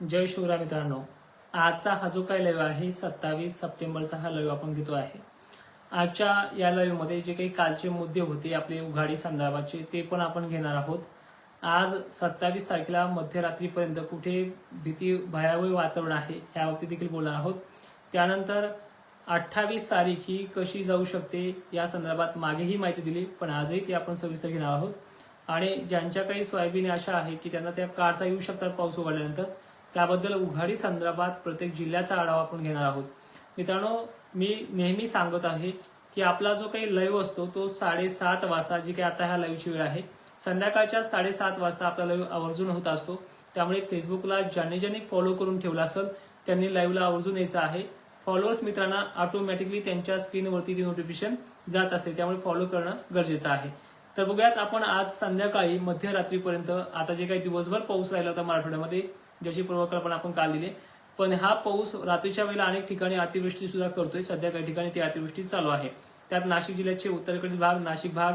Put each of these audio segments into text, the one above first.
जय शिवराय मित्रांनो. आजचा हा जो काही लाईव्ह आहे सत्तावीस सप्टेंबरचा हा लाईव्ह आपण घेतो आहे. आजच्या या लयमध्ये जे काही कालचे मुद्दे होते आपले उघाडी संदर्भाचे ते पण आपण घेणार आहोत. आज सत्तावीस तारखेला मध्यरात्रीपर्यंत कुठे भीती भयावह वातावरण आहे याबाबतीत देखील बोलणार आहोत. त्यानंतर अठ्ठावीस तारीख ही कशी जाऊ शकते या संदर्भात मागेही माहिती दिली पण आजही ती आपण सविस्तर घेणार आहोत. आणि ज्यांच्या काही सोयाबीन अशा आहे की त्यांना त्या काढता येऊ शकतात पाऊस उघडल्यानंतर त्याबद्दल उघाडी संदर्भात प्रत्येक जिल्ह्याचा आढावा आपण घेणार आहोत. मित्रांनो मी नेहमी सांगत आहे की आपला जो काही लाईव्ह असतो तो साडेसात वाजता जी काही आता ह्या लाईव्हची वेळ आहे संध्याकाळच्या साडेसात वाजता आपला लाईव्ह आवर्जून होत असतो. त्यामुळे फेसबुकला ज्यांनी ज्यांनी फॉलो करून ठेवला असेल त्यांनी लाईव्हला आवर्जून यायचं आहे. फॉलोअर्स मित्रांना ऑटोमॅटिकली त्यांच्या स्क्रीनवरती ती नोटिफिकेशन जात असते. त्यामुळे फॉलो करणं गरजेचं आहे. तर बघूयात आपण आज संध्याकाळी मध्यरात्रीपर्यंत आता जे काही दिवसभर पाऊस राहिला होता मराठवाड्यामध्ये ज्याची पूर्वकल्पना आपण काल दिली. पण हा पाऊस रात्रीच्या वेळेला अनेक ठिकाणी अतिवृष्टी सुद्धा करतोय. सध्या काही ठिकाणी ती अतिवृष्टी चालू आहे. त्यात नाशिक जिल्ह्याचे उत्तरेकडील भाग नाशिक भाग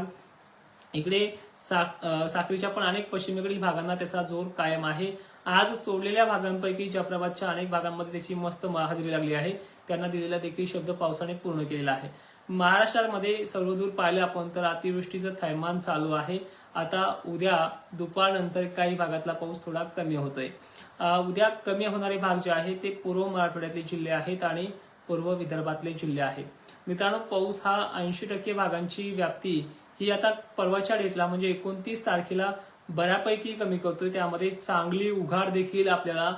इकडे साक अं, पण अनेक पश्चिमेकडील भागांना त्याचा जोर कायम आहे. आज सोडलेल्या भागांपैकी जाफराबादच्या अनेक भागांमध्ये त्याची मस्त हजेरी लागली आहे. त्यांना दिलेला देखील शब्द पावसाने पूर्ण केलेला आहे. महाराष्ट्रामध्ये सर्वदूर पाहिलं आपण तर अतिवृष्टीचं थैमान चालू आहे. आता उद्या दुपारनंतर काही भागातला पाऊस थोडा कमी होतोय. उद्या कमी होणारे भाग जे आहे ते पूर्व मराठवाड्यातले जिल्हे आहेत आणि पूर्व विदर्भातले जिल्हे आहेत. मित्रांनो पाऊस हा ऐंशी टक्के भागांची व्याप्ती ही आता परवाच्या डेटला म्हणजे एकोणतीस तारखेला बऱ्यापैकी कमी करतोय. त्यामध्ये चांगली उघाड देखील आपल्याला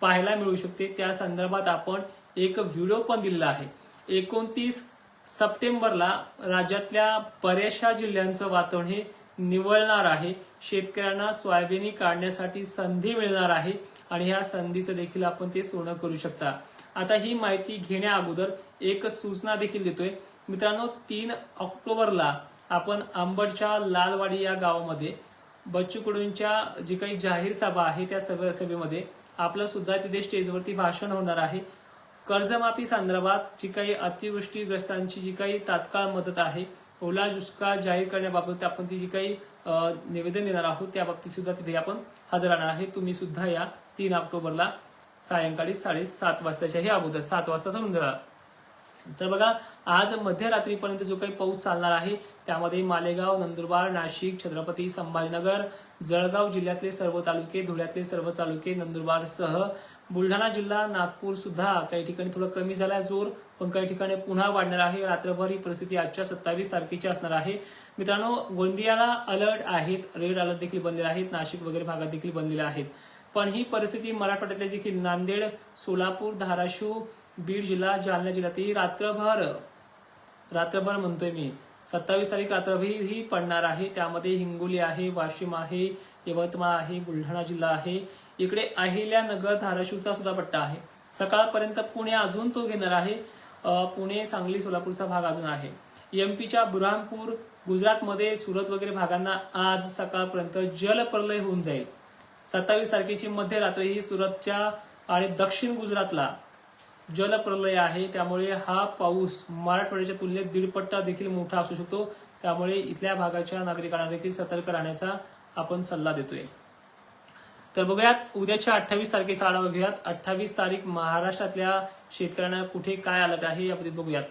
पाहायला मिळू शकते. त्या संदर्भात आपण एक व्हिडिओ पण दिलेला आहे. एकोणतीस सप्टेंबरला राज्यातल्या बऱ्याचशा जिल्ह्यांचं वातावरण हे निवळणार आहे. शेतकऱ्यांना सोयाबीनी काढण्यासाठी संधी मिळणार आहे. आणि ह्या संधीचं देखील आपण ते सोनं करू शकता. आता ही माहिती घेण्या अगोदर एक सूचना देखील देतोय. मित्रांनो तीन ऑक्टोबरला आपण आंबडच्या लालवाडी या गावामध्ये बच्चू कडूंच्या जी काही जाहीर सभा आहे त्या सभे सभेमध्ये आपलं सुद्धा तिथे स्टेजवरती भाषण होणार आहे. कर्जमाफी संदर्भात जी काही अतिवृष्टीग्रस्तांची जी काही तात्काळ मदत आहे ओला दुष्काळ जाहीर करण्याबाबत आपण ती जी काही निवेदन देणार आहोत त्या बाबतीत सुद्धा तिथे आपण हजर राहणार आहे. तुम्ही सुद्धा या तीन ऑक्टोबरला सायंकाळी साडेसात वाजताच्या हे अगोदर सात वाजता समजून घ्या. तर बघा आज मध्यरात्रीपर्यंत जो काही पाऊस चालणार आहे त्यामध्ये मालेगाव नंदुरबार नाशिक छत्रपती संभाजीनगर जळगाव जिल्ह्यातले सर्व तालुके धुळ्यातले सर्व तालुके नंदुरबारसह बुलढाणा जिल्हा नागपूर सुद्धा काही ठिकाणी थोडं कमी झाला जोर पण काही ठिकाणी पुन्हा वाढणार आहे. रात्रभर ही परिस्थिती आजच्या सत्तावीस तारखेची असणार आहे. मित्रांनो गोंदियाला अलर्ट आहेत रेड अलर्ट देखील बनलेले आहेत नाशिक वगैरे भागात देखील बनलेले आहेत. पण ही परिस्थिती मराठवाड्यातली जी की नांदेड सोलापूर धाराशिव बीड जिल्हा जालना जिल्ह्यातही रात्रभर रात्रभर म्हणतोय मी सत्तावीस तारीख रात्रभर ही पडणार आहे. त्यामध्ये हिंगोली आहे वाशिम आहे यवतमाळ आहे बुलढाणा जिल्हा आहे. इकडे अहिल्यानगर धाराशिवचा सुद्धा पट्टा आहे. सकाळपर्यंत पुणे अजून तो घेणार आहे. पुणे सांगली सोलापूरचा भाग अजून आहे. एमपीच्या बुरहानपूर गुजरातमध्ये सुरत वगैरे भागांना आज सकाळपर्यंत जलप्रलय होऊन जाईल. सत्तावीस तारखेची मध्यरात्री ही सुरतच्या आणि दक्षिण गुजरातला जलप्रलय आहे. त्यामुळे हा पाऊस मराठवाड्याच्या तुलनेत दीडपट्टा देखील मोठा असू शकतो. त्यामुळे इथल्या भागाच्या नागरिकांना देखील सतर्क राहण्याचा आपण सल्ला देतोय. तर बघूयात उद्याच्या अठ्ठावीस तारखेचा आढावा घेऊयात. अठ्ठावीस तारीख महाराष्ट्रातल्या शेतकऱ्यांना कुठे काय अलर्ट आहे याबद्दल बघूयात.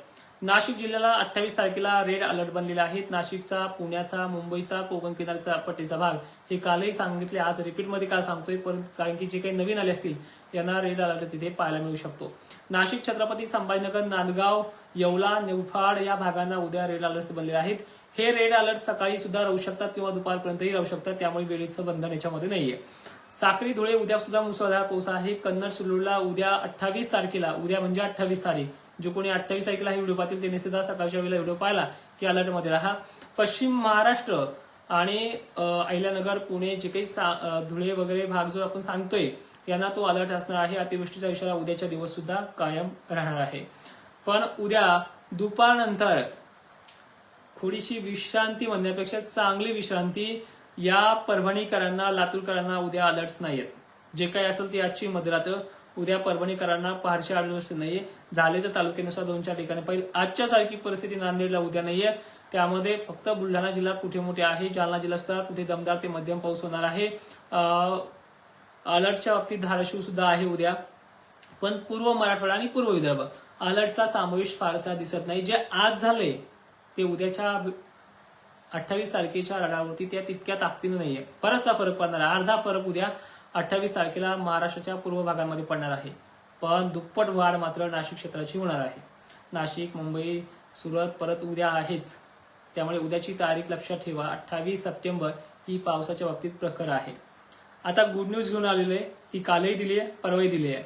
नाशिक जिल्ह्याला अठ्ठावीस तारखेला रेड अलर्ट बनलेला आहे. नाशिकचा पुण्याचा मुंबईचा कोकण किनारचा पट्टीचा भाग. हे कालही सांगितले आज रिपीटमध्ये काय सांगतोय परंतु कारण की जे काही नवीन आले असतील यांना रेड अलर्ट तिथे पाहायला मिळू शकतो. नाशिक छत्रपती संभाजीनगर नांदगाव येवला निवफाड या भागांना उद्या रेड अलर्ट बनलेले आहेत. हे रेड अलर्ट सकाळी सुद्धा राहू शकतात किंवा दुपारपर्यंतही राहू शकतात त्यामुळे वेळेचं बंधन याच्यामध्ये नाहीये. साक्री धुळे उद्या सुद्धा मुसळधार पाऊस आहे. कन्नड सुलूरला उद्या अठ्ठावीस तारखेला उद्या म्हणजे अठ्ठावीस तारीख. जो कोणी अठ्ठावीस तारखेला हे व्हिडिओ पाहतील त्यांनी सुद्धा सकाळच्या वेळेला व्हिडिओ पाहिला की अलर्टमध्ये राहा. पश्चिम महाराष्ट्र आणि अहिल्यानगर पुणे जे काही धुळे वगैरे भाग जो आपण सांगतोय यांना तो अलर्ट असणार आहे. अतिवृष्टीचा इशारा उद्याच्या दिवस सुद्धा कायम राहणार आहे. पण उद्या दुपारनंतर थोडीशी विश्रांती म्हणण्यापेक्षा चांगली विश्रांती या परभणीकरांना लातूरकरांना उद्या अलर्ट्स नाहीयेत. जे काही असेल ती आजची मध्यरात्र उद्या परभणीकरांना फारशे अलर्ट्स नाहीये. झाले तर तालुक्यानुसार दोन चार ठिकाणी पाहिजे. आजच्या सारखी परिस्थिती नांदेडला उद्या नाहीये. त्यामध्ये फक्त बुलढाणा जिल्हा कुठे मोठे आहे जालना जिल्हा सुद्धा कुठे दमदार ते मध्यम पाऊस होणार आहे. अलर्टच्या बाबतीत धाराशिव सुद्धा आहे उद्या. पण पूर्व मराठवाडा आणि पूर्व विदर्भ अलर्टचा समावेश फारसा दिसत नाही. जे आज झाले ते उद्याच्या अठ्ठावीस तारखेच्या रडावरती त्या तितक्या ताकदीनं नाहीये. बराचसा फरक पडणार आहे. अर्धा फरक उद्या अठ्ठावीस तारखेला महाराष्ट्राच्या पूर्व भागामध्ये पडणार आहे. पण दुप्पट वाढ मात्र नाशिक क्षेत्राची होणार आहे. नाशिक मुंबई सुरत परत उद्या आहेच. त्यामुळे उद्याची तारीख लक्षात ठेवा. अठ्ठावीस सप्टेंबर ही पावसाच्या बाबतीत प्रखर आहे. आता गुड न्यूज घेऊन आलेली आहे. ती कालही दिली आहे परवाही दिली आहे.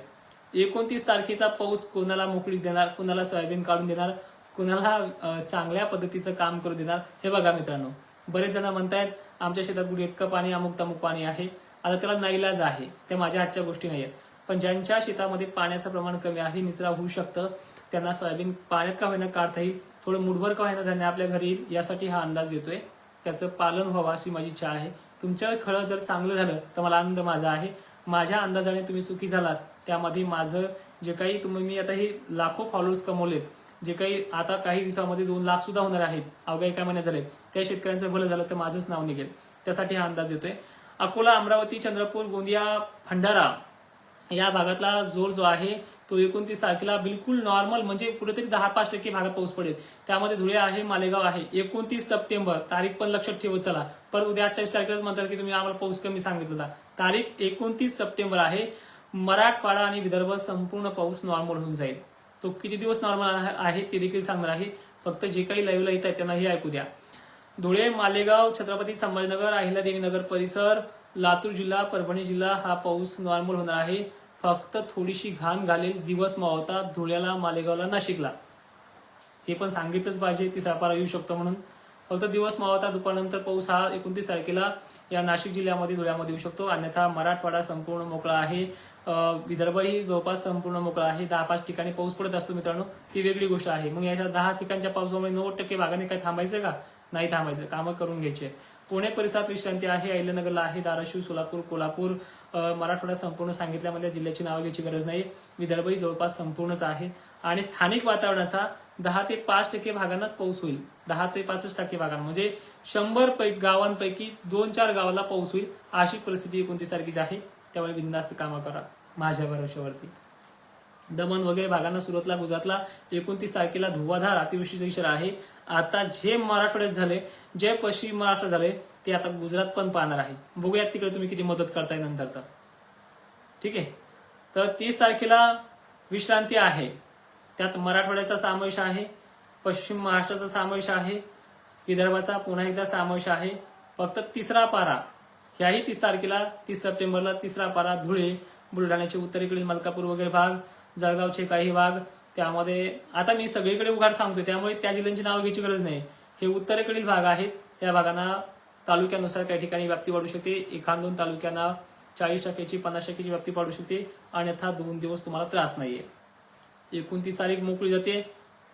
एकोणतीस तारखेचा पाऊस कोणाला मोकळीक देणार कोणाला सोयाबीन काढून देणार कोणाला चांगल्या पद्धतीचं काम करू देणार हे बघा मित्रांनो. बरेच जण म्हणतायत आमच्या शेतात गुढी इतकं पाणी अमुक तमुक पाणी आहे. आता त्याला नाईलाज आहे. त्या माझ्या हातच्या गोष्टी नाही आहेत पण ज्यांच्या शेतामध्ये पाण्याचं प्रमाण कमी आहे निचरा होऊ शकतं. त्यांना सोयाबीन पाण्यात का होईना काढता येईल? थोडं मुठभर का होईना धान्य आपल्या घरी येईल यासाठी हा अंदाज देतोय. त्याचं पालन व्हावं अशी माझी इच्छा आहे. तुमच्या खळं जर चांगलं झालं तर मला आनंद माझा आहे. माझ्या अंदाजाने तुम्ही सुखी झालात. त्यामध्ये माझं जे काही तुम्ही मी आता हे लाखो फॉलोअर्स कमवलेत. जे काही आता काही दिवसामध्ये दोन लाख सुद्धा होणार आहेत. अवघ्या एका महिन्यात झाले त्या शेतकऱ्यांचं भलं झालं तर माझंच नाव निघेल. त्यासाठी हा अंदाज देतोय. अकोला अमरावती चंद्रपूर गोंदिया भंडारा या भागातला जोर जो आहे तो एकोणतीस तारखेला बिलकुल नॉर्मल म्हणजे कुठेतरी दहा पाच टक्के भागात पाऊस पडेल. त्यामध्ये धुळे आहे मालेगाव आहे. एकोणतीस सप्टेंबर तारीख पण लक्षात ठेवत चला. परत उद्या अठ्ठावीस तारखेलाच म्हणतात की तुम्ही आम्हाला पाऊस कमी सांगितलं होता. तारीख एकोणतीस सप्टेंबर आहे. मराठवाडा आणि विदर्भ संपूर्ण पाऊस नॉर्मल होऊन जाईल. तो किती दिवस नॉर्मल आहे ते देखील सांगणार आहे. फक्त जे काही लाईव्हला येत आहेत त्यांनाही ऐकू द्या. धुळे मालेगाव छत्रपती संभाजीनगर अहिल्यादेवी नगर परिसर लातूर जिल्हा परभणी जिल्हा हा पाऊस नॉर्मल होणार आहे. फक्त थोडीशी घाण घालेल दिवस मावता धुळ्याला मालेगावला नाशिकला. हे पण सांगितलंच पाहिजे ती सापारा येऊ शकतो म्हणून. फक्त दिवस मावता दुपारनंतर पाऊस हा एकोणतीस तारखेला या नाशिक जिल्ह्यामध्ये धुळ्यामध्ये येऊ शकतो. अन्यथा मराठवाडा संपूर्ण मोकळा आहे. विदर्भही जवळपास संपूर्ण मोकळा आहे. दहा पाच ठिकाणी पाऊस पडत असतो मित्रांनो. ती वेगळी गोष्ट आहे. मग याच्या दहा ठिकाणच्या पावसामुळे नव्वद टक्के भागाने काय थांबायचं का? नाही थांबायचं. कामं करून घ्यायचे पुणे परिसरात विश्रांती आहे अहिल्यानगरला आहे धाराशिव सोलापूर कोल्हापूर मराठवाडा संपूर्ण सांगितल्यामध्ये जिल्ह्याची नावं घ्यायची गरज नाही. विदर्भही जवळपास संपूर्णच आहे. आणि स्थानिक वातावरणाचा दहा ते पाच टक्के भागांनाच पाऊस होईल. दहा ते पाचच टक्के भागांना. म्हणजे शंभर गावांपैकी दोन चार गावाला पाऊस होईल अशी परिस्थिती एकोणतीस तारखेची आहे. त्यामुळे बिंदास्त कामं करा माझ्या भरोशावरती दमण वगैरे भागांना सुरतला गुजरातला एकोणतीस तारखेला धुवाधार अतिवृष्टीचा इशारा आहे. आता जे मराठवाड्यात झाले जे पश्चिम महाराष्ट्र झाले ते आता गुजरात पण पाहणार आहे. बघूयात तिकडे तुम्ही किती मदत करताय नंतर तर. ठीक आहे? तर तीस तारखेला विश्रांती आहे. त्यात मराठवाड्याचा समावेश आहे पश्चिम महाराष्ट्राचा समावेश आहे विदर्भाचा पुन्हा एकदा समावेश आहे. फक्त तिसरा पारा ह्याही तीस तारखेला तीस सप्टेंबरला तिसरा पारा धुळे बुलढाण्याचे उत्तरेकडील मलकापूर वगैरे भाग जळगावचे काही भाग त्यामध्ये आता मी सगळीकडे उघाड सांगतोय त्यामुळे त्या जिल्ह्यांची नावं घ्यायची गरज नाही. हे उत्तरेकडील भाग आहेत त्या भागांना तालुक्यानुसार काही ठिकाणी व्याप्ती वाढू शकते. एखाद दोन तालुक्यांना चाळीस टक्क्याची पन्नास टक्क्याची व्याप्ती वाढू शकते. अन्यथा दोन दिवस तुम्हाला त्रास नाहीये. एकोणतीस तारीख मोकळी जाते.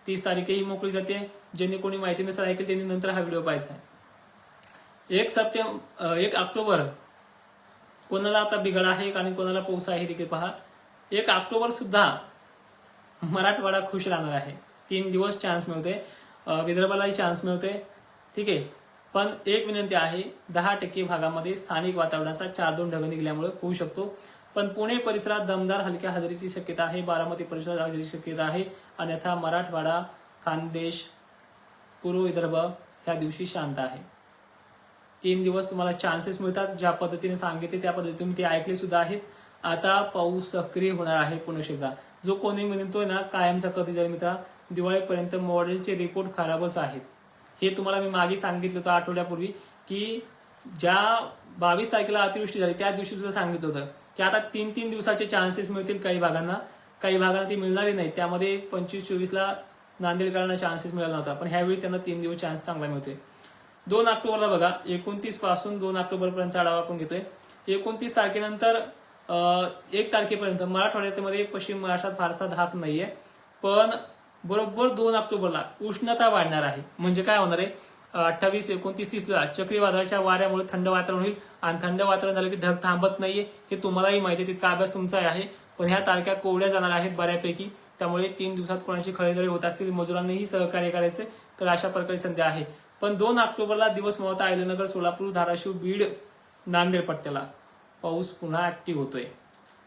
तीस तारीखही मोकळी जाते. ज्यांनी कोणी माहिती नसेल ऐकेल त्यांनी नंतर हा व्हिडिओ पाहायचा एक सप्टेंबर एक ऑक्टोबर. कोणाला आता बिघड आहे आणि कोणाला पाऊस आहे देखील पहा. एक ऑक्टोबर सुद्धा मराठवाडा खुश राहणार आहे. तीन दिवस चान्स मिळते विदर्भालाही चान्स मिळते ठीक आहे? पण एक विनंती आहे दहा टक्के भागामध्ये स्थानिक वातावरणाचा चार दोन ढग निघल्यामुळे होऊ शकतो. पण पुणे परिसरात दमदार हलक्या हजेरीची शक्यता आहे बारामती परिसरात हजेरीची शक्यता आहे. अन्यथा मराठवाडा खानदेश पूर्व विदर्भ ह्या दिवशी शांत आहे. तीन दिवस तुम्हाला चान्सेस मिळतात. ज्या पद्धतीने सांगितले त्या पद्धतीने तुम्ही ते ऐकले सुद्धा आहेत. आता पाऊस सक्रिय होणार आहे पुन्हा एकदा जो कोणी म्हणतोय ना कायमचा कधी जाईल मित्रा दिवाळीपर्यंत मॉडेलचे रिपोर्ट खराबच आहेत. हे तुम्हाला मी मागे सांगितलं होतं आठवड्यापूर्वी की ज्या बावीस तारखेला अतिवृष्टी झाली त्या दिवशी सुद्धा सांगितलं होतं की आता तीन तीन दिवसाचे चान्सेस मिळतील काही भागांना. काही भागांना ते मिळणारी नाही. त्यामध्ये पंचवीस चोवीसला नांदेडकरांना चान्सेस मिळाला नव्हता पण ह्यावेळी त्यांना तीन दिवस चान्स चांगला मिळतोय. दोन ऑक्टोबरला बघा एकोणतीसपासून दोन ऑक्टोबरपर्यंत आढावा आपण घेतोय. एकोणतीस तारखेनंतर एक तारखेपर्यंत. मराठवाड्यामध्ये पश्चिम महाराष्ट्रात फारसा धाप नाहीये. पण बरोबर दोन ऑक्टोबरला उष्णता वाढणार आहे. म्हणजे काय होणार आहे? अठ्ठावीस एकोणतीस तीसला चक्रीवादळाच्या वाऱ्यामुळे थंड वातावरण होईल आणि थंड वातावरण झालं की ढग थांबत नाहीये. हे तुम्हालाही माहिती आहे. तितका अभ्यास तुमचा आहे. पण ह्या तारख्या कोवड्या जाणार आहेत बऱ्यापैकी. त्यामुळे तीन दिवसात कोणाची खळेदळी होत असतील मजुरांनीही सहकार्य करायचे तर अशा प्रकारे संधी आहे. पण दोन ऑक्टोबरला दिवस मोहता अहिल्यानगर सोलापूर धाराशिव बीड नांदेड पट्ट्याला. पाऊस पुन्हा ऍक्टिव्ह होतोय.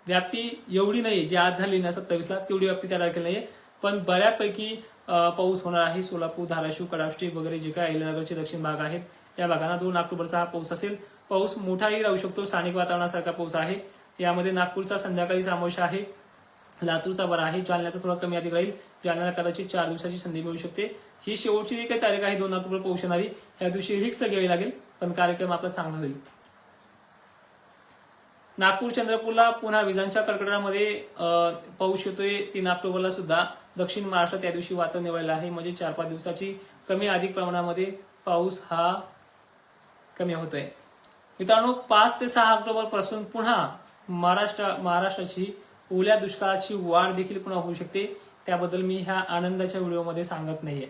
व्याप्ती एवढी नाहीये जी आज झाली ना सत्तावीसला तेवढी व्याप्ती त्या तारखेला नाहीये. पण बऱ्यापैकी पाऊस होणार आहे. सोलापूर धाराशिव कडाष्टी वगैरे जे काय अहिल्यानगरचे दक्षिण भाग आहेत या भागांना दोन ऑक्टोबरचा हा पाऊस असेल. पाऊस मोठाही राहू शकतो. स्थानिक वातावरणासारखा पाऊस आहे. यामध्ये नागपूरचा संध्याकाळी समावेश आहे. लातूरचा बरा आहे. जालन्याचा थोडा कमी अधिक राहील. जालन्याला कदाचित चार दिवसाची संधी मिळू शकते. ही शेवटची जी काही तारीख आहे दोन ऑक्टोबर पोहोचणारी या दिवशी रिक्स घ्यावी लागेल. पण कार्यक्रम आपला चांगला होईल. नागपूर चंद्रपूरला पुन्हा विजांच्या कडकडामध्ये अं, पाऊस येतोय तीन ऑक्टोबरला सुद्धा. दक्षिण महाराष्ट्रात त्या दिवशी वातावरण निवडलं आहे. म्हणजे चार पाच दिवसाची कमी अधिक प्रमाणामध्ये पाऊस हा कमी होतोय. मित्रांनो पाच ते सहा ऑक्टोबरपासून पुन्हा महाराष्ट्र महाराष्ट्राची ओल्या दुष्काळाची वाढ देखील पुन्हा होऊ शकते. त्याबद्दल मी ह्या आनंदाच्या व्हिडिओमध्ये सांगत नाहीये.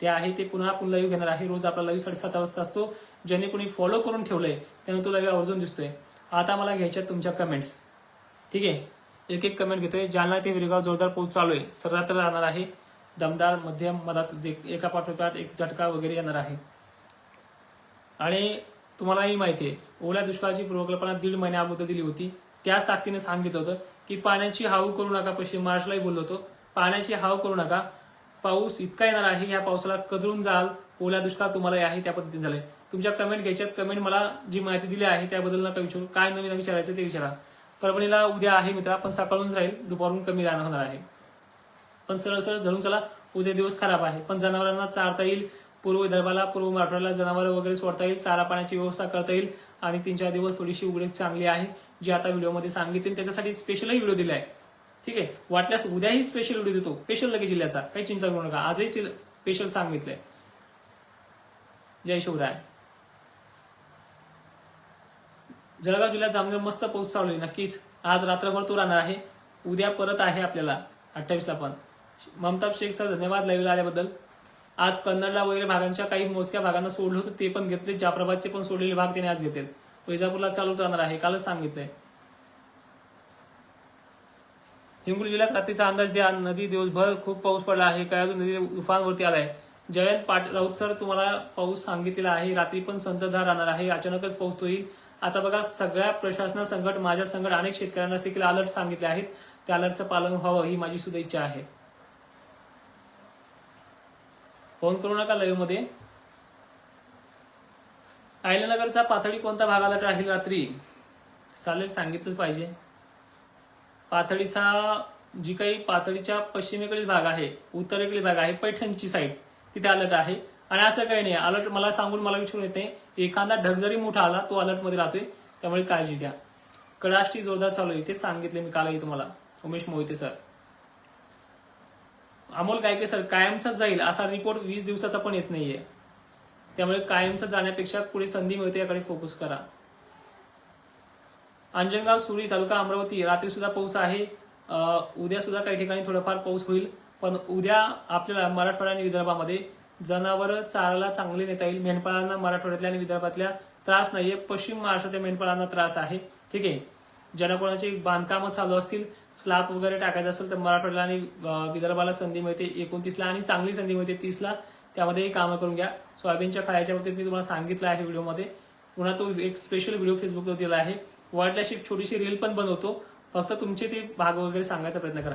ते आहे ते पुन्हा आपण लाईव्ह घेणार आहे. रोज आपला लाईव्ह साडेसात वाजता असतो. ज्याने कोणी फॉलो करून ठेवलंय त्यानं तो लाईव्ह आवर्जून दिसतोय. आता मला घ्यायच्या तुमच्या कमेंट्स ठीक आहे? एक एक कमेंट घेतोय. जालना ते विरगाव जोरदार पाऊस चालू आहे. सर्वत्र राहणार आहे. दमदार मध्यम मधात जे एका पाठोपाठ एक झटका वगैरे येणार आहे. आणि तुम्हालाही माहिती आहे ओल्या दुष्काळाची पूर्वकल्पना दीड महिन्या अगोदर दिली होती. त्याच ताकदीने सांगितलं होतं की पाण्याची हाव करू नका पश्चिम महाराष्ट्रालाही बोललो होतो. पाण्याची हाव करू नका. पाऊस इतका येणार आहे या पावसाला कदरून जाल. ओल्या दुष्काळ तुम्हाला आहे त्या पद्धतीने झालंय. तुमच्या कमेंट घ्यायच्यात. कमेंट मला जी माहिती दिली आहे त्याबद्दल नका विचारू. काय नवीन विचारायचं ते विचारा. परभणीला उद्या आहे मित्रा पण सकाळूनच राहील. दुपारून कमी राहणार होणार आहे. पण सरळ सरळ धरून चला उद्या दिवस खराब आहे. पण जनावरांना चारता येईल. पूर्व विदर्भाला पूर्व मराठवाड्याला जनावरं वगैरे सोडता येईल. चारा पाण्याची व्यवस्था करता येईल. आणि तीन चार दिवस थोडीशी उघडीच चांगली आहे जी आता व्हिडिओमध्ये सांगितली. त्याच्यासाठी स्पेशलही व्हिडिओ दिला आहे ठीक आहे? वाटल्यास उद्याही स्पेशल व्हिडिओ देतो. स्पेशल लगेच जिल्ह्याचा. काही चिंता करू नका. आजही स्पेशल सांगितलंय. जय शिवराय. जळगाव जिल्ह्यात जामनेर मस्त पाऊस चालू आहे. नक्कीच आज रात्रभर तो राहणार आहे. उद्या परत आहे आपल्याला अठ्ठावीसला पण. ममताब शेख सर धन्यवाद लाईव्हला आल्याबद्दल. आज कन्नडला वगैरे भागांच्या काही मोजक्या भागांना सोडलं होतं ते पण घेतले. जाफराबादचे पण सोडलेले भाग त्याने आज घेतले वैजापूरला चालूच राहणार आहे कालच सांगितलंय. हिंगोली जिल्ह्यात रात्रीचा अंदाज द्या. नदी दिवसभर खूप पाऊस पडला आहे. काय नदी उफानवरती आलाय. जयंत पाट राऊत सर तुम्हाला पाऊस सांगितलेला आहे. रात्री पण संततधार राहणार आहे. अचानकच पाऊस तो येईल. आता बघा सगळ्या प्रशासना संकट माझ्या संकट अनेक शेतकऱ्यांना देखील अलर्ट सांगितले आहेत. त्या अलर्टचं पालन व्हावं ही माझी सुद्धा इच्छा आहे. फोन करू नका लाईव्हमध्ये. आयल्यानगरचा पाथडी कोणता भागाला राहील रात्री? चालेल सांगितलंच पाहिजे. पाथडीचा जी काही पाथडीच्या पश्चिमेकडील भाग आहे उत्तरेकडील भाग आहे पैठणची साईड तिथे अलर्ट आहे. आणि असं काही नाही. अलर्ट मला सांगून मला विचारून येते. एखादा ढग जरी मोठा आला तो अलर्टमध्ये राहतोय. त्यामुळे काळजी घ्या. कडाष्टी जोरदार चालू आहे. ते सांगितले मी कालही तुम्हाला. उमेश मोहिते सर. अमोल गायके सर कायमचा जाईल असा रिपोर्ट वीस दिवसाचा पण येत नाहीये. त्यामुळे कायमचा जाण्यापेक्षा पुढे संधी मिळते याकडे फोकस करा. अंजनगाव सुरी तालुका अमरावती रात्री सुद्धा पाऊस आहे. उद्या सुद्धा काही ठिकाणी थोडाफार पाऊस होईल. पण उद्या आपल्याला मराठवाडा आणि विदर्भामध्ये जनावर चाराला चांगले नेता येईल. मेंढपाळांना मराठवाड्यातल्या आणि विदर्भातल्या त्रास नाहीये. पश्चिम महाराष्ट्रातल्या मेंढपाळांना त्रास आहे. ठीक आहे? ज्यांना कोणाचे बांधकामं चालू असतील स्लॅब वगैरे टाकायचं असेल तर मराठवाड्याला आणि विदर्भाला संधी मिळते. एकोणतीसला आणि चांगली संधी मिळते. तीसला त्यामध्येही कामं करून घ्या. सोयाबीनच्या खायाच्या बाबतीत मी तुम्हाला सांगितलं आहे व्हिडिओमध्ये. पुन्हा तो एक स्पेशल व्हिडिओ फेसबुकवर दिला आहे. वाटल्याशी एक छोटीशी रील पण बनवतो. फक्त तुमचे ते भाग वगैरे सांगायचा प्रयत्न करा.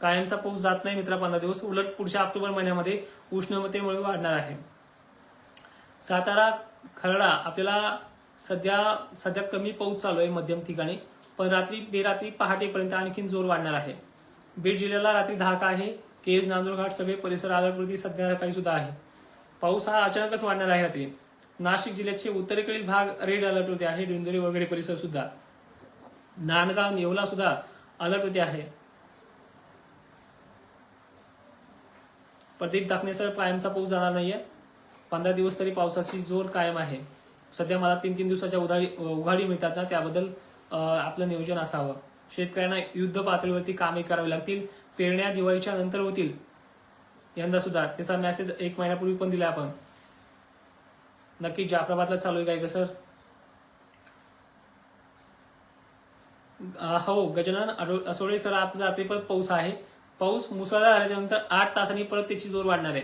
कायमचा पाऊस जात नाही मित्रा पंधरा दिवस. उलट पुढच्या ऑक्टोबर महिन्यामध्ये उष्णतेमुळे वाढणार आहे. सातारा खरडा आपल्याला सध्या सध्या कमी पाऊस चालू आहे मध्यम ठिकाणी पण रात्री बेरात्री पहाटेपर्यंत आणखीन जोर वाढणार आहे. बीड जिल्ह्याला रात्री धाक आहे केज नांदूरघाट सगळे परिसर अलर्टवरती सध्या काही सुद्धा आहे. पाऊस हा अचानकच वाढणार आहे रात्री. नाशिक जिल्ह्याचे उत्तरेकडील भाग रेड अलर्ट होते आहे डिंदोरी वगैरे परिसर सुद्धा. नांदगाव नेवला सुद्धा अलर्ट होते आहे. प्रदीप दाखणे सर कायमचा पाऊस जाणार नाहीये. पंधरा दिवस तरी पावसाची जोर कायम आहे. सध्या मला तीन तीन दिवसाच्या उधारी उघाडी मिळतात ना त्याबद्दल आपलं नियोजन असावं. शेतकऱ्यांना युद्ध पातळीवरती कामे करावी लागतील. पेरण्या दिवाळीच्या नंतर होतील. यंदा सुद्धा त्याचा मेसेज एक महिन्यापूर्वी पण दिला आपण. नक्की जाफराबादला चालू आहे काय का सर? हो गजानन असोळे सर आप जाते पण पाऊस आहे. पाऊस मुसळधार झाल्याच्यानंतर आठ तासांनी परत त्याची जोर वाढणार आहे.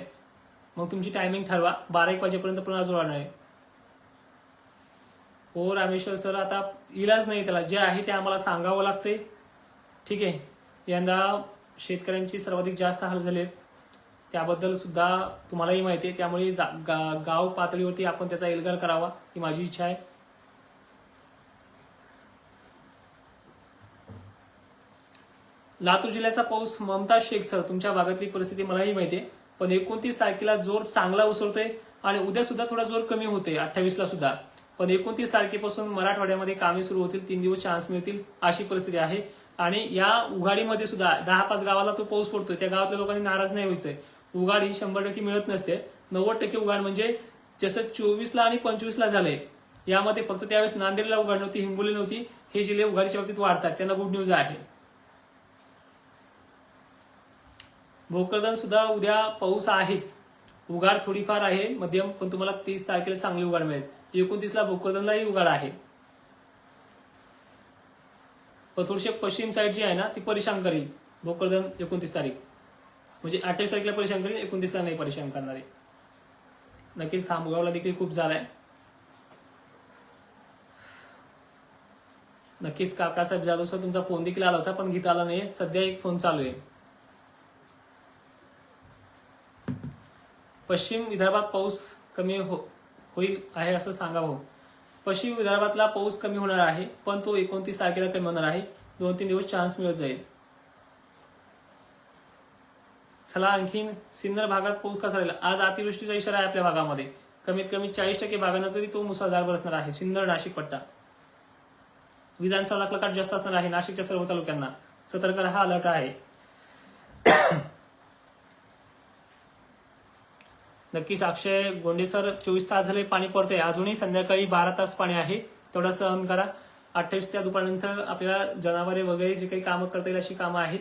मग तुमची टायमिंग ठरवा. बारा एक वाजेपर्यंत पुन्हा जोर वाढणार आहे. हो रामेश्वर सर आता इलाज नाही त्याला. जे आहे ते आम्हाला सांगावं लागते ठीक आहे. यंदा शेतकऱ्यांची सर्वाधिक जास्त हाल झाले आहेत. त्याबद्दल सुद्धा तुम्हालाही माहिती आहे. त्यामुळे जा- गा- गाव पातळीवरती आपण त्याचा एल्गार करावा ही माझी इच्छा आहे. लातूर जिल्ह्याचा पाऊस ममता शेख सर तुमच्या भागातली परिस्थिती मलाही माहिती आहे पण एकोणतीस तारखेला जोर चांगला उसळतोय आणि उद्या सुद्धा थोडा जोर कमी होते अठ्ठावीसला सुद्धा. पण एकोणतीस तारखेपासून मराठवाड्यामध्ये कामे सुरू होतील तीन दिवस चान्स मिळतील अशी परिस्थिती आहे. आणि या उघाडीमध्ये सुद्धा दहा पाच गावाला तो पाऊस पडतोय. त्या गावातल्या लोकांनी नाराज नाही व्हायचंय. उघाडी शंभर टक्के मिळत नसते. नव्वद टक्के उघाड म्हणजे जसं चोवीसला आणि पंचवीसला झालंय. यामध्ये फक्त त्यावेळेस नांदेडला उघाड नव्हती हिंगोली नव्हती. हे जिल्हे उघाडीच्या बाबतीत वाढतात. त्यांना गुड न्यूज आहे. भोकरदन सुद्धा उद्या पाऊस आहेच. उघाड थोडीफार आहे मध्यम पण तुम्हाला तीस तारखेला चांगली उघाड मिळेल. एकोणतीसला भोकरदनलाही उघाड आहे. पण थोडीशी पश्चिम साईड जी आहे ना ती परेशान करेल. भोकरदन एकोणतीस तारीख. म्हणजे अठ्ठावीस तारखेला परेशान करेल एकोणतीसला नाही परेशान करणार. आहे नक्कीच खामगावला देखील खूप झालाय नक्कीच काकासाहेब जाधव सर तुमचा फोन देखील आला होता पण गीत आला नाही सध्या एक फोन चालू आहे. पश्चिम विदर्भात पाऊस कमी हो होईल आहे असं सांगा भाऊ पश्चिम विदर्भातला पाऊस कमी होणार आहे पण तो एकोणतीस तारखेला कमी होणार आहे. दोन तीन दिवस चान्स मिळत जाईल. चला आणखीन सिन्नर भागात पाऊस कसा राहील? आज अतिवृष्टीचा इशारा आहे आपल्या भागामध्ये. कमीत कमी चाळीस टक्के भागांना तरी तो मुसळधार बरसणार आहे. सिन्नर नाशिक पट्टा. विजांचा लाकलकाट जास्त असणार आहे नाशिकच्या सर्व तालुक्यांना. सतर्क हा अलर्ट आहे. नक्कीच अक्षय गोंडे सर चोवीस तास झाले पाणी पडतंय. अजूनही संध्याकाळी बारा तास पाणी आहे. तेवढा सहन करा. अठ्ठावीस त्या दुपारनंतर आपल्याला जनावरे वगैरे जे काही कामं करता येईल अशी कामं आहेत.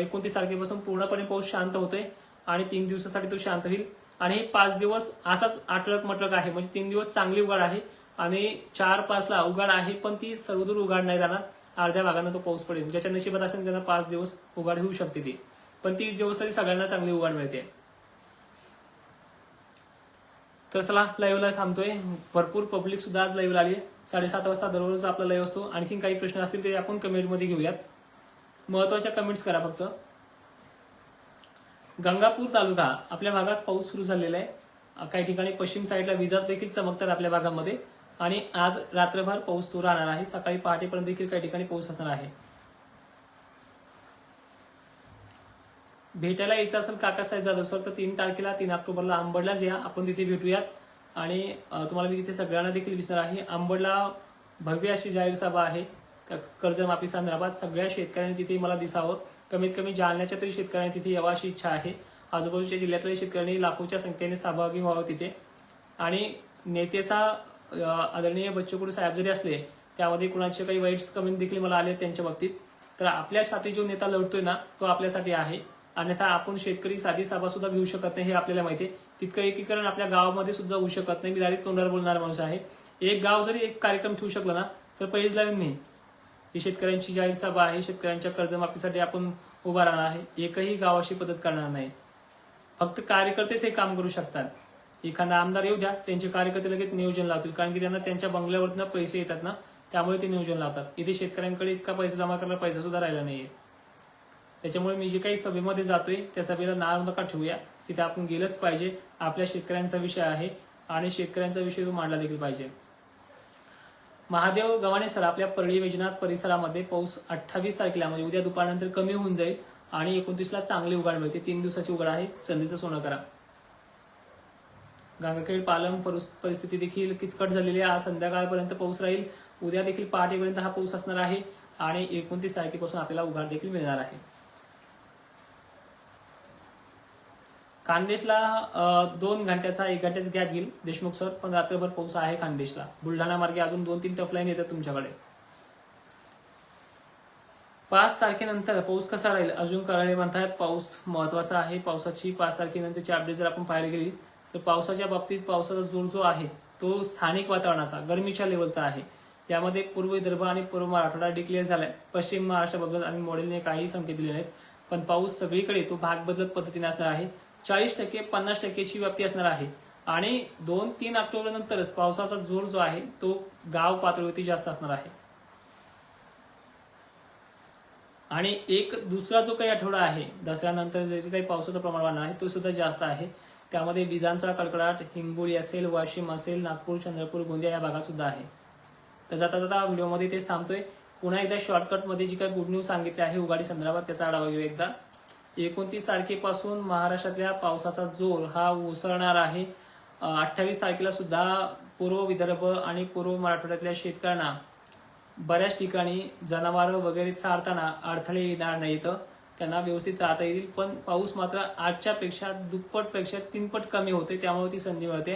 एकोणतीस तारखेपासून पूर्णपणे पाऊस शांत होतोय आणि तीन दिवसासाठी तो शांत होईल. आणि हे पाच दिवस असाच आटळक मटळक आहे. म्हणजे तीन दिवस चांगली उघाड आहे आणि चार पाचला उघाड आहे पण ती सर्वदूर उघाड नाही जाणार अर्ध्या भागांना तो पाऊस पडेल. ज्याच्या नशिबात असेल त्यांना पाच दिवस उघाड होऊ शकते ती. पण तीस दिवस तरी सगळ्यांना चांगली उघाड मिळते. तर चला लाईव्हला थांबतोय. भरपूर पब्लिक सुद्धा आज लाईव्हला आली आहे साडेसात वाजता दररोज आपला लाईव्ह असतो. आणखीन काही प्रश्न असतील ते आपण कमेंटमध्ये घेऊयात. महत्त्वाच्या कमेंट्स करा फक्त. गंगापूर तालुका आपल्या भागात पाऊस सुरू झालेला आहे. काही ठिकाणी पश्चिम साईडला विजा देखील चमकतात आपल्या भागामध्ये. आणि आज रात्रभर पाऊस तो राहणार आहे. सकाळी पहाटेपर्यंत देखील काही ठिकाणी पाऊस असणार आहे. भेटायला यायचं असेल काकासाहेब जाधव सर तर तीन तारखेला तीन ऑक्टोबरला आंबडलाच या. आपण तिथे भेटूयात. आणि तुम्हाला मी तिथे सगळ्यांना देखील विसरणार आहे. आंबडला भव्य अशी जाहीर सभा आहे. त्या कर्जमाफी संदर्भात सगळ्या शेतकऱ्यांनी तिथे मला दिसावं. कमीत कमी जालन्याच्या तरी शेतकऱ्यांनी तिथे यावं अशी इच्छा आहे. आजूबाजूच्या जिल्ह्यातल्या शेतकऱ्यांनी लाखोच्या संख्येने सहभागी व्हावं तिथे. आणि नेतेचा आदरणीय बच्चूकडू साहेब जरी असले त्यामध्ये कुणाचे काही वाईट कमेंट देखील मला आले त्यांच्या बाबतीत. तर आपल्यासाठी जो नेता लढतोय ना तो आपल्यासाठी आहे. अन्यथा आपण शेतकरी साधी सभा सुद्धा घेऊ शकत नाही हे आपल्याला माहिती आहे. तितकं एकीकरण आपल्या गावामध्ये सुद्धा होऊ शकत नाही. मी डायरेक्ट तोंडावर बोलणारा माणूस आहे. एक गाव जरी एक कार्यक्रम ठेवू शकला ना तर पहिलेच लावीन नाही. ही शेतकऱ्यांची जाहीर सभा आहे शेतकऱ्यांच्या कर्जमाफीसाठी आपण उभा राहणार आहे. एकही गावाशी मदत करणार नाही. फक्त कार्यकर्तेच हे काम करू शकतात. एखादा आमदार येऊ द्या त्यांचे कार्यकर्ते लगेच नियोजन लावतील. कारण की त्यांना त्यांच्या बंगल्यावरनं पैसे येतात ना त्यामुळे ते नियोजन लावतात. इथे शेतकऱ्यांकडे इतका पैसा जमा करायला पैसा सुद्धा राहिला नाहीये. त्याच्यामुळे मी जे काही सभेमध्ये जातोय त्या सभेला नाव नका ठेवूया. तिथे आपण गेलंच पाहिजे. आपल्या शेतकऱ्यांचा विषय आहे आणि शेतकऱ्यांचा विषय तो मांडला देखील पाहिजे. महादेव गव्हाणे सर आपल्या परळी वैजनाथ परिसरामध्ये पाऊस अठ्ठावीस तारखेला म्हणजे उद्या दुपारनंतर कमी होऊन जाईल आणि एकोणतीसला चांगली उघाड मिळते. तीन दिवसाची उघाड आहे. संधीचं सोनं करा. गंगाखेड पालम परुस- परिस्थिती देखील किचकट झालेली आहे. आज संध्याकाळपर्यंत पाऊस राहील. उद्या देखील पहाटेपर्यंत हा पाऊस असणार आहे आणि एकोणतीस तारखेपासून आपल्याला उघाड देखील मिळणार आहे. खानदेशला दोन घंट्याचा एक घंट्याचा गॅप घेईल. देशमुख सर पण रात्रभर पाऊस आहे खानदेशला. बुलढाणा मार्गे अजून दोन तीन टफ लाईन येतात तुमच्याकडे. पाच तारखेनंतर पाऊस कसा राहील? अजून कराळे म्हणतात पाऊस महत्त्वाचा आहे. पावसाची पाच तारखेनंतरची अपडेट जर आपण पाहायला गेली तर पावसाच्या बाबतीत पावसाचा जोर जो आहे तो स्थानिक वातावरणाचा गरमीच्या लेवलचा आहे. यामध्ये पूर्व विदर्भ आणि पूर्व मराठवाडा डिक्लेअर झालाय. पश्चिम महाराष्ट्राबद्दल आणि मॉडेलने काही संकेत दिले नाहीत पण पाऊस सगळीकडे तो भाग बदलत पद्धतीने असणार आहे. चाळीस टक्के पन्नास टक्केची व्याप्ती असणार आहे. आणि दोन तीन ऑक्टोबर नंतरच पावसाचा जोर जो आहे तो गाव पातळीवरती जास्त असणार आहे. आणि एक दुसरा जो काही आठवडा आहे दसऱ्यानंतर जे काही पावसाचं प्रमाण वाढणार आहे तो सुद्धा जास्त आहे. त्यामध्ये विजांचा कडकडाट हिंगोली असेल वाशिम असेल नागपूर चंद्रपूर गोंदिया या भागात सुद्धा आहे. तर जाता जाता व्हिडिओमध्ये तेच थांबतोय. पुन्हा एकदा शॉर्टकटमध्ये जी काही गुड न्यूज सांगितली आहे उघाडी संदर्भात त्याचा आढावा घेऊ एकदा. एकोणतीस तारखेपासून महाराष्ट्रातल्या पावसाचा जोर हा ओसरणार आहे. अठ्ठावीस तारखेला सुद्धा पूर्व विदर्भ आणि पूर्व मराठवाड्यातल्या शेतकऱ्यांना बऱ्याच ठिकाणी जनावरं वगैरे चारताना अडथळे येणार नाहीत. त्यांना व्यवस्थित चालता येईल पण पाऊस मात्र आजच्या पेक्षा दुप्पटपेक्षा तीनपट कमी होते त्यामुळे ती संधी मिळते.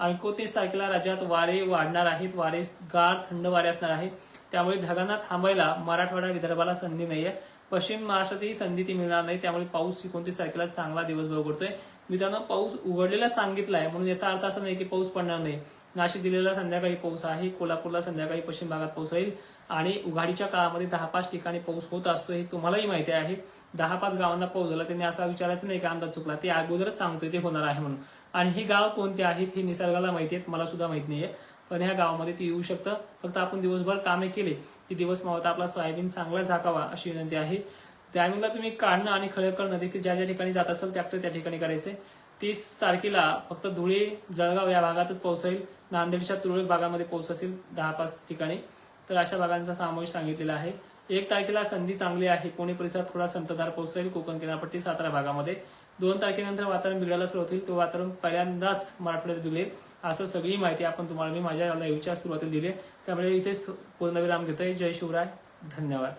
एकोणतीस तारखेला राज्यात वारे वाढणार आहेत वारे गार थंड वारे असणार आहेत. त्यामुळे ढगांना थांबायला मराठवाडा विदर्भाला संधी नाही आहे पश्चिम महाराष्ट्रातही संधी ती मिळणार नाही. त्यामुळे पाऊस एकोणतीस तारखेला चांगला दिवसभर उघडतोय. मित्रांनो पाऊस उघडलेला सांगितलाय. म्हणून याचा अर्थ असा नाही की पाऊस पडणार नाही. नाशिक जिल्ह्याला संध्याकाळी पाऊस आहे. कोल्हापूरला संध्याकाळी पश्चिम भागात पाऊस होईल आणि उघाडीच्या काळामध्ये दहा पाच ठिकाणी पाऊस होत असतो हे तुम्हालाही माहिती आहे. दहा पाच गावांना पाऊस झाला त्यांनी असा विचारायचं नाही का अंदाज चुकला. ते अगोदरच सांगतोय ते होणार आहे म्हणून. आणि ही गाव कोणते आहेत हे निसर्गाला माहिती आहेत मला सुद्धा माहीत नाहीये. पण ह्या गावामध्ये ती येऊ शकतं. फक्त आपण दिवसभर कामे केले. की दिवस मावता आपला सोयाबीन चांगला झाकावा अशी विनंती आहे. टायमिंगला तुम्ही काढणं आणि खळे करणं देखील ज्या ज्या ठिकाणी जात असेल ट्रॅक्टर त्या ठिकाणी करायचे. तीस तारखेला फक्त धुळे जळगाव या भागातच पाऊस नांदेडच्या तुरळक भागामध्ये पाऊस असेल दहा पाच ठिकाणी. तर अशा भागांचा समावेश सांगितलेला आहे. एक तारखेला संधी चांगली आहे. पुणे परिसरात थोडा संततधार पाऊस राहील कोकण किनारपट्टी सातारा भागामध्ये. दोन तारखेनंतर वातावरण बिघडायला सुरुवात होईल. तो वातावरण पहिल्यांदाच मराठवाड्यात बिघडेल. असं सगळी माहिती आपण तुम्हाला मी माझ्या लाईव्हच्या सुरुवातीला दिली त्यामुळे इथेच पूर्णविराम घेतोय. जय शिवराय. धन्यवाद.